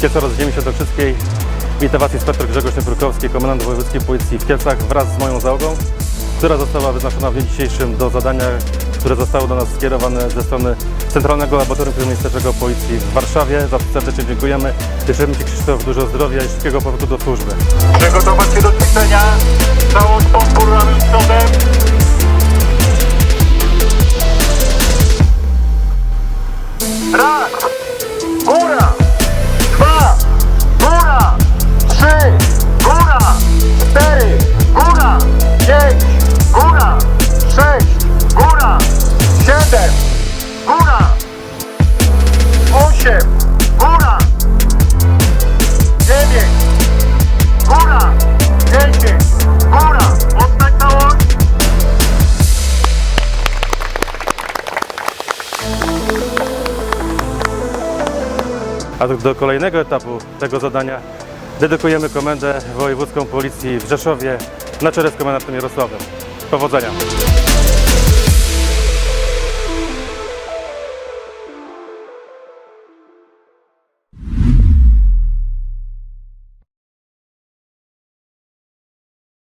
Kielce rozdzielimy się do wszystkiej. Witam Was inspektor Grzegorz Nieprukowski, komendant wojewódzki Policji w Kielcach wraz z moją załogą, która została wyznaczona w dniu dzisiejszym do zadania, które zostało do nas skierowane ze strony Centralnego Laboratorium Kryminalistycznego Policji w Warszawie. Za to serdecznie dziękujemy. Życzymy Ci Krzysztof dużo zdrowia i szybkiego powrotu do służby. Przygotować się do ćwiczenia. Całość podpór ramion 8, góra, 9, góra, 10, góra, odstać całość. A do kolejnego etapu tego zadania dedykujemy Komendę Wojewódzką Policji w Rzeszowie na czele z komendantem Jarosławem. Powodzenia!